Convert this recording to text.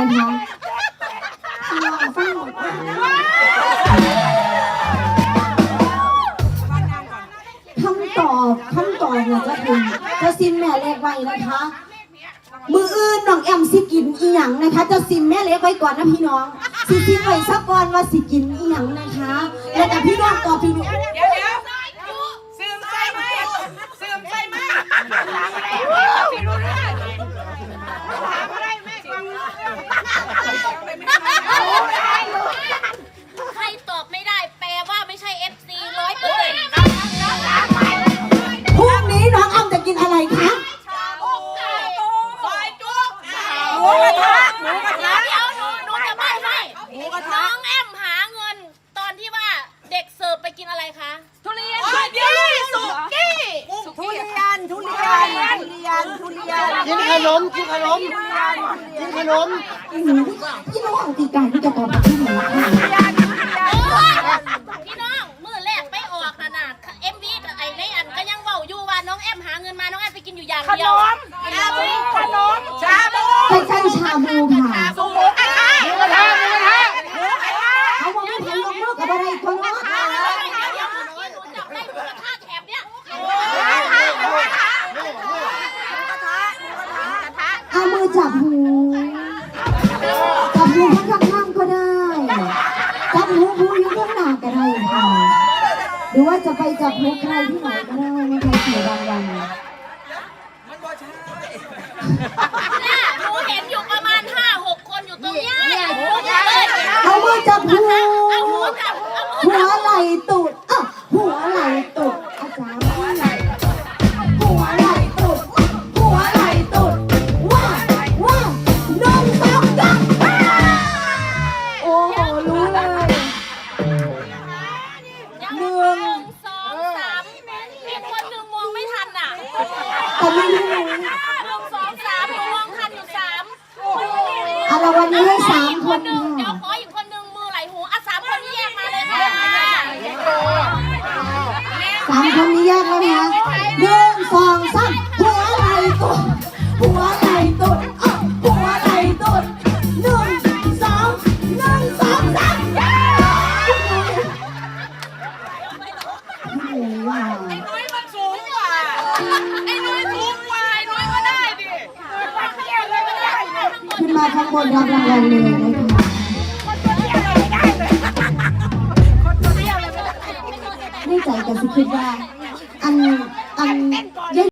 คะพี่น้องฟังหมดคำตอบคำตอบเนี่ยจะถึงจะซิมแม่เล็กไว้นะคะ มืออื่นน้องแอมสิกินอีหยังนะคะ จะซิมแม่เล็กไว้ก่อนนะพี่น้องสิซิมไว้สักก่อนว่าสิกินอีหยังนะคะ แล้วแต่พี่น้องตอบพี่น้อง หมูกระทะเดี๋ยวหนูหนูจะไม่ให้น้องแอมหาเงินตอนที่ว่าเด็กเสิร์ฟไปกินอะไรคะ ทุเรียนเดี๋ยวสุกี้ทุเรียนทุเรียนทุเรียนทุเรียนกินขนมกินขนมกินขนมอื้อหือพี่น้องตีไก่ที่จะตอบแบบที่หนูค่ะพี่น้องมือแรกไปออกนะน่ะเอ็มวีกับไอ้ในอันก็ยังเบาอยู่ว่าน้องแอมหาเงินมาน้องแอมไปกินอยู่อย่างขเดีนยวมขนมชาบู ใกล้ๆชาบูค่ะ หมูกระทะหมูกระทะหมูกระทะหมูกระทะ เอาว่าไม่ทันยกเลิกกับอะไรคนเนาะ เดี๋ยวเดี๋ยวเมื่อกี้หนูจับได้มูลค่าแถบเนี่ย เอามือ จับหูจับหูข้างๆก็ได้ จับหูหูอยู่ข้างหน้าก็ได้ค่ะ หรือว่าจะไปจับหูใครที่ไหนก็ได้นะคะสี่รางวัลเนี่ยหนูเห็นอยู่ประมาณห้าหกคนอยู่ตรงเนี้ยเอามือจับหูหัวจับเอามือหัวไหล่ตูด แต่ไม่รู้หนึ่งสองสามหนูมองทันอยู่สามเอาละวันนี้ให้สามอีกคคนนหนึ่งเดี๋ยวค่ะขออีกคนหนึ่งมือไหลหูอะสามคนนี้แยกมาเลยค่ะสามคนนี้แยกแล้วนะหนึ่งสองสามหัวไหล่ตูดหัวไหล่ มาข้างบนรับรางวัลเลยนะคะใใจกับสิคิดว่า อัน อัน